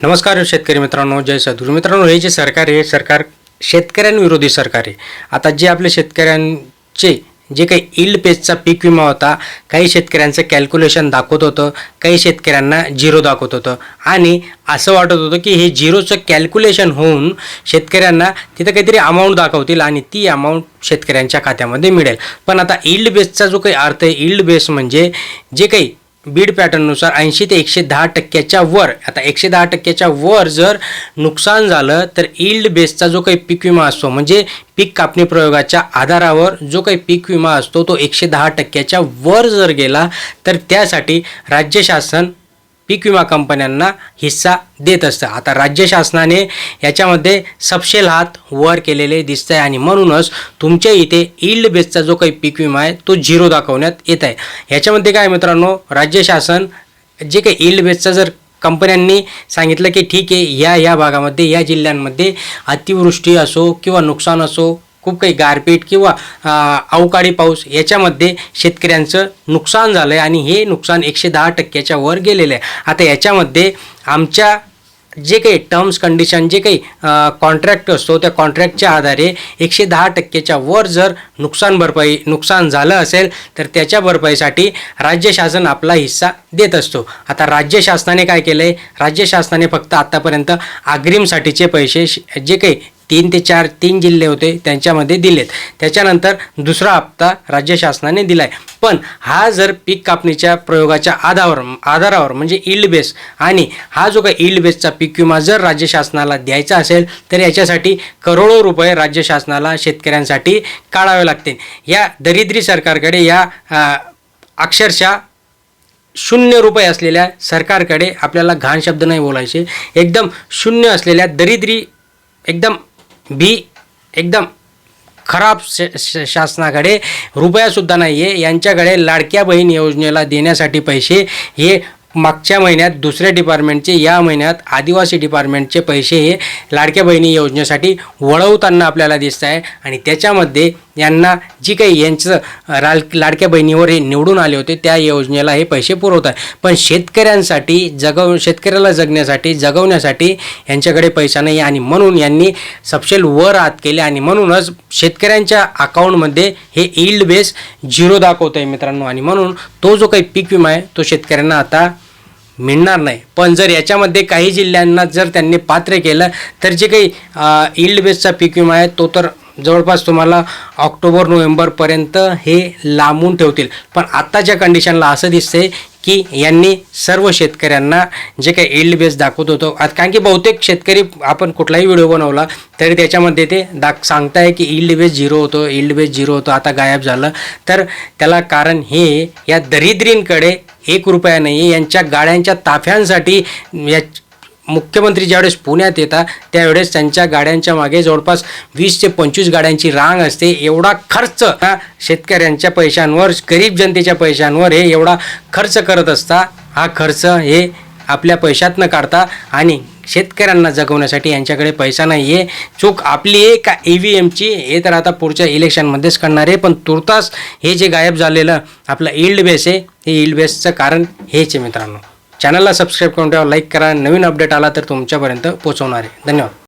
नमस्कार शेतकरी मित्रांनो जय सद्गुरू. मित्रांनो हे जे सरकार आहे हे सरकार शेतकऱ्यांविरोधी सरकार आहे. आता जे आपले शेतकऱ्यांचे जे काही इल्ड पेजचा पीक विमा होता काही शेतकऱ्यांचं कॅल्क्युलेशन दाखवत होतं काही शेतकऱ्यांना झिरो दाखवत होतं. आणि असं वाटत होतं की हे झिरोचं कॅल्क्युलेशन होऊन शेतकऱ्यांना तिथं काहीतरी अमाऊंट दाखवतील आणि ती अमाऊंट शेतकऱ्यांच्या खात्यामध्ये मिळेल. पण आता इल्ड बेसचा जो काही अर्थ आहे इल्ड बेस म्हणजे जे काही बीड पॅटर्ननुसार ऐंशी ते एकशे दहा टक्क्याच्या वर. आता एकशे दहा टक्क्याच्या वर जर नुकसान झालं तर इल्ड बेसचा जो काही पीक विमा असतो म्हणजे पीक कापणी प्रयोगाच्या आधारावर जो काही पीक विमा असतो तो एकशे दहा टक्क्याच्या वर जर गेला तर त्यासाठी राज्य शासन पीक विमा कंपन्यांना हिस्सा देत असतं. आता राज्य शासनाने याच्यामध्ये सपशेल हात वर केलेले दिसत आहे आणि म्हणूनच तुमच्या इथे इल्ड बेसचा जो काही पीक विमा आहे तो झिरो दाखवण्यात येत आहे. ह्याच्यामध्ये काय मित्रांनो राज्य शासन जे काही इल्ड बेसचा जर कंपन्यांनी सांगितलं की ठीक आहे या या भागामध्ये या जिल्ह्यांमध्ये अतिवृष्टी असो किंवा नुकसान असो खूप काही गारपीट किंवा अवकाळी पाऊस याच्यामध्ये शेतकऱ्यांचं नुकसान झालं आहे आणि हे नुकसान एकशे दहा टक्क्याच्या वर गेलेलं आहे. आता याच्यामध्ये आमच्या जे काही टर्म्स कंडिशन जे काही कॉन्ट्रॅक्ट असतो त्या कॉन्ट्रॅक्टच्या आधारे एकशे दहा टक्क्याच्या वर जर नुकसान भरपाई नुकसान झालं असेल तर त्याच्या भरपाईसाठी राज्य शासन आपला हिस्सा देत असतो. आता राज्य शासनाने काय केलं आहे राज्य शासनाने फक्त आत्तापर्यंत अग्रिमसाठीचे पैसे जे काही तीन ते चार तीन जिल्हे होते त्यांच्यामध्ये दिलेत. त्याच्यानंतर दुसरा हप्ता राज्य शासनाने दिला आहे पण हा जर पीक कापणीच्या प्रयोगाच्या आधारावर आधारावर म्हणजे इल्ड बेस आणि हा जो काही इल्ड बेसचा पीक विमा जर राज्य शासनाला द्यायचा असेल तर याच्यासाठी करोडो रुपये राज्य शासनाला शेतकऱ्यांसाठी काढावे लागतील. या दरिद्री सरकारकडे या अक्षरशः शून्य रुपये असलेल्या सरकारकडे आपल्याला घाण शब्द नाही बोलायचे. एकदम शून्य असलेल्या दरिद्री एकदम बी एकदम खराब श- शासनाकडे रुपयासुद्धा नाही आहे यांच्याकडे लाडक्या बहीण योजनेला देण्यासाठी पैसे हे मागच्या महिन्यात दुसऱ्या डिपार्टमेंटचे या महिन्यात आदिवासी डिपार्टमेंटचे पैसे हे लाडक्या बहिणी योजनेसाठी वळवताना आपल्याला दिसत आहे. आणि त्याच्यामध्ये यांना जी काही यांचं राल लाडक्या बहिणीवर हे निवडून आले होते त्या योजनेला हे पैसे पुरवत आहे पण शेतकऱ्यांसाठी जगव शेतकऱ्याला जगण्यासाठी जगवण्यासाठी यांच्याकडे पैसा नाही आणि म्हणून यांनी सपशेल वर आत केले. आणि म्हणूनच शेतकऱ्यांच्या अकाउंटमध्ये हे इल्ड बेस झिरो दाखवत आहे मित्रांनो. आणि म्हणून तो जो काही पीक विमा आहे तो शेतकऱ्यांना आता मिळणार नाही. पण जर याच्यामध्ये काही जिल्ह्यांना जर त्यांनी पात्र केलं तर जे काही इल्ड बेसचा पीक विमा आहे तो तर जवळपास तुम्हाला ऑक्टोबर नोव्हेंबरपर्यंत हे लांबून ठेवतील. पण आत्ताच्या कंडिशनला असं दिसतंय की यांनी सर्व शेतकऱ्यांना जे काही इल्ड बेस दाखवत होतो आज कारण की बहुतेक शेतकरी आपण कुठलाही व्हिडिओ बनवला तरी त्याच्यामध्ये ते दाख सांगताय की इल्ड बेस झिरो होतो इल्ड बेस झिरो होतो आता गायब झालं. तर त्याला कारण हे या दरिद्रींकडे एक रुपया नाही आहे यांच्या गाड्यांच्या ताफ्यांसाठी या मुख्यमंत्री ज्यावेळेस पुण्यात येतात त्यावेळेस त्यांच्या गाड्यांच्या मागे जवळपास वीस ते पंचवीस गाड्यांची रांग असते. एवढा खर्च हा शेतकऱ्यांच्या पैशांवर गरीब जनतेच्या पैशांवर हे एवढा खर्च करत असता. हा खर्च हे आपल्या पैशातनं काढता आणि शेतकऱ्यांना जगवण्यासाठी यांच्याकडे पैसा नाही आहे चूक आपली आहे का ई व्ही एमची हे तर आता पुढच्या इलेक्शनमध्येच करणार आहे. पण तुर्तास हे जे गायब झालेलं आपलं इल्ड बेस आहे हे इल्ड बेसचं कारण हेच आहे मित्रांनो. चॅनलला सबस्क्राईब करून ठेवा लाईक करा. नवीन अपडेट आला तर तुमच्यापर्यंत पोहोचवणार. आहे धन्यवाद.